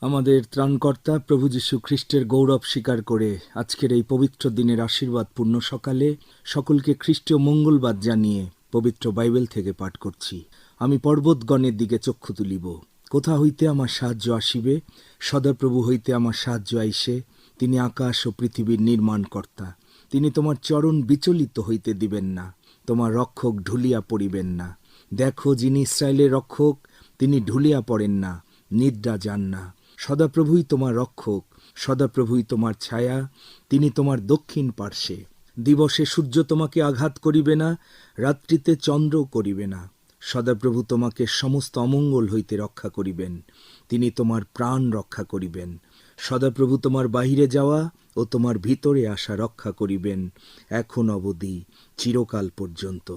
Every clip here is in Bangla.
আমাদের ত্রাণকর্তা প্রভু যীশু খ্রিস্টের গৌরব স্বীকার করে আজকের এই পবিত্র দিনের আশীর্বাদ পূর্ণ সকালে সকলকে খ্রিস্টীয় মঙ্গলবাদ জানিয়ে পবিত্র বাইবেল থেকে পাঠ করছি। আমি পর্বতগণের দিকে চক্ষু তুলিব। কোথা হইতে আমার সাহায্য আসিবে? সদাপ্রভু হইতে আমার সাহায্য আইসে। তিনি আকাশ ও পৃথিবীর নির্মাণকর্তা। তিনি তোমার চরণ বিচলিত হইতে দিবেন না। তোমার রক্ষক ঢুলিয়া পড়িবেন না। দেখো যিনি ইসরায়েলের রক্ষক, তিনি ঢুলিয়া পড়েন না। নিদ্রা যান না। সদাপ্রভুই তোমার রক্ষক, সদাপ্রভুই তোমার ছায়া, তিনি তোমার দক্ষিণ পার্শ্বে। দিবসে সূর্য তোমাকে আঘাত করিবে না, রাত্রিতে চন্দ্র করিবে না। সদাপ্রভু তোমাকে সমস্ত অমঙ্গল হইতে রক্ষা করিবেন, তিনি তোমার প্রাণ রক্ষা করিবেন। সদাপ্রভু তোমার বাহিরে যাওয়া ও তোমার ভিতরে আসা রক্ষা করিবেন, এখন অবধি চিরকাল পর্যন্ত।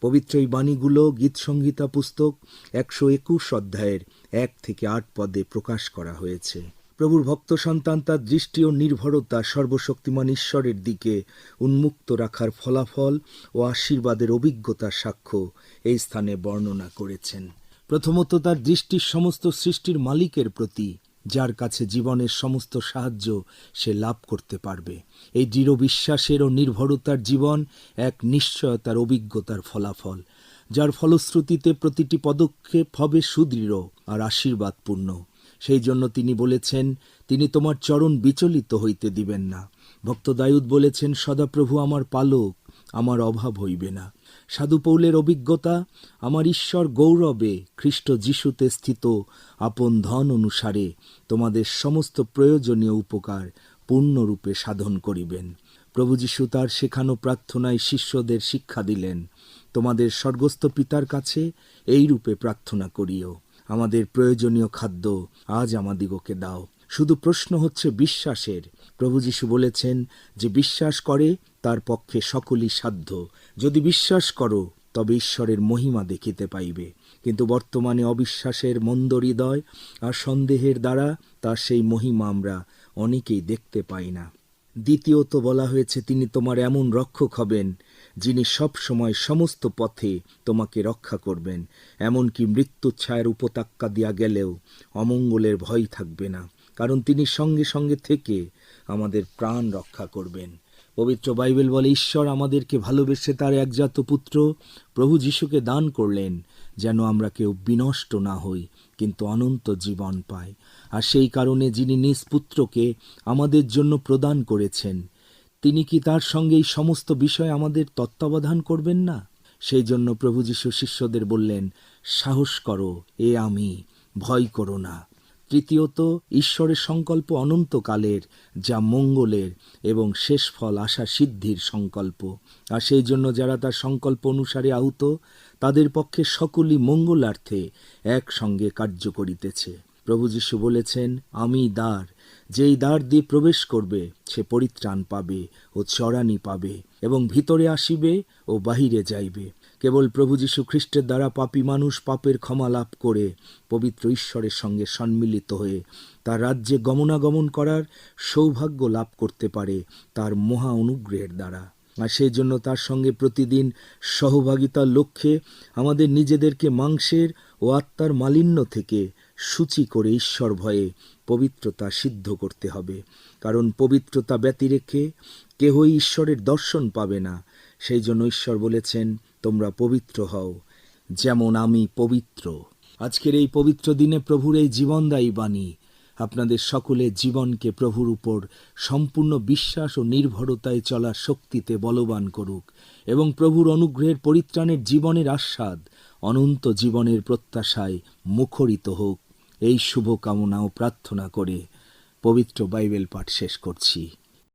পবিত্র এই বাণীগুলো গীতসংহিতা পুস্তক একশো একুশ অধ্যায়ের এক থেকে আট পদে প্রকাশ করা হয়েছে। প্রভুর ভক্ত সন্তান তার দৃষ্টি ও নির্ভরতা সর্বশক্তিমান ঈশ্বরের দিকে উন্মুক্ত রাখার ফলাফল ও আশীর্বাদের অভিজ্ঞতা সাক্ষ্য এই স্থানে বর্ণনা করেছেন। প্রথমত তার দৃষ্টির সমস্ত সৃষ্টির মালিকের প্রতি যার কাছে জীবনের সমস্ত সাহায্য সে লাভ করতে পারবে। এই দৃঢ় বিশ্বাসের ও নির্ভরতার জীবন এক নিশ্চয়তার অভিজ্ঞতার ফলাফল, যার ফলশ্রুতিতে প্রতিটি পদক্ষেপ হবে সুদৃঢ় আর আশীর্বাদপূর্ণ। সেই জন্য তিনি বলেছেন, তিনি তোমার চরণ বিচলিত হইতে দিবেন না। ভক্ত দায়ুদ বলেছেন, সদাপ্রভু আমার পালক আমার অভাব হইবে না। সাধু পৌলের অভিজ্ঞতা, আমার ঈশ্বর গৌরবে খ্রিস্ট যিশুতে স্থিত আপন ধন অনুসারে তোমাদের সমস্ত প্রয়োজনীয় উপকার পূর্ণরূপে সাধন করিবেন। প্রভু যিশু তার শেখানো প্রার্থনায় শিষ্যদের শিক্ষা দিলেন, তোমাদের স্বর্গস্থ পিতার কাছে এই রূপে প্রার্থনা করিও। আমাদের প্রয়োজনীয় খাদ্য আজ আমাদিগকে দাও। শুধু প্রশ্ন হচ্ছে বিশ্বাসের। প্রভু যিশু বলেছেন যে, বিশ্বাস করে তার পক্ষে সকলই সাধ্য। যদি বিশ্বাস করো, তবে ঈশ্বরের মহিমা দেখিতে পাইবে। কিন্তু বর্তমানে অবিশ্বাসের মন্দ হৃদয় আর সন্দেহের দ্বারা তার সেই মহিমা আমরা অনেকেই দেখতে পাই না। দ্বিতীয়ত বলা হয়েছে, তিনি তোমার এমন রক্ষক হবেন, যিনি সব সময় সমস্ত পথে তোমাকে রক্ষা করবেন। এমনকি মৃত্যুর ছায়ের উপত্যকা দিয়া গেলেও অমঙ্গলের ভয় থাকবে না, কারণ তিনি সঙ্গে সঙ্গে থেকে আমাদের প্রাণ রক্ষা করবেন। পবিত্র বাইবেল বলে, ঈশ্বর আমাদেরকে ভালোবেসে তার একজাত পুত্র প্রভু যিশুকে দান করলেন, যেন আমরা কেউ বিনষ্ট না হই, কিন্তু অনন্ত জীবন পাই। আর সেই কারণে যিনি নিজ পুত্রকে আমাদের জন্য প্রদান করেছেন, তিনি কি তার সঙ্গে এই সমস্ত বিষয় আমাদের তত্ত্বাবধান করবেন না? সেই জন্য প্রভু যিশু শিষ্যদের বললেন, সাহস করো, এ আমি, ভয় করো না। তৃতীয়ত ঈশ্বরের সংকল্প অনন্তকালের, যা মঙ্গলের এবং শেষ ফল আশা সিদ্ধির সংকল্প। আর সেই জন্য যারা তার সংকল্প অনুসারে আহত, তাদের পক্ষে সকলই মঙ্গলার্থে একসঙ্গে কার্য করিতেছে। প্রভু যীশু বলেছেন, আমি দ্বার, যেই দ্বার দিয়ে প্রবেশ করবে, সে পরিত্রাণ পাবে ও চড়ানি পাবে এবং ভিতরে আসিবে ও বাহিরে যাইবে। কেবল প্রভু যীশু খ্রিস্টের দ্বারা পাপী মানুষ পাপের ক্ষমা লাভ করে পবিত্র ঈশ্বরের সঙ্গে সম্মিলিত হয়ে তার রাজ্যে গমনাগমন করার সৌভাগ্য লাভ করতে পারে তার মহা অনুগ্রহের দ্বারা। আর সেই জন্য তার সঙ্গে প্রতিদিন সহভাগিতার লক্ষ্যে আমাদের নিজেদেরকে মাংসের ও আত্মার মালিন্য থেকে সূচি করে ঈশ্বর ভয়ে পবিত্রতা সিদ্ধ করতে হবে। কারণ পবিত্রতা ব্যতিরেখে কেহই ঈশ্বরের দর্শন পাবে না। সেই জন্য ঈশ্বর বলেছেন, তোমরা পবিত্র হও, যেমন আমি পবিত্র। আজকের এই পবিত্র দিনে প্রভুর এই জীবনদায়ী বাণী আপনাদের সকলের জীবনকে প্রভুর উপর সম্পূর্ণ বিশ্বাস ও নির্ভরতায় চলার শক্তিতে বলবান করুক এবং প্রভুর অনুগ্রহের পরিত্রাণের জীবনের আস্বাদ অনন্ত জীবনের প্রত্যাশায় মুখরিত হোক। এই শুভ কামনা ও প্রার্থনা করে পবিত্র বাইবেল পাঠ শেষ করছি।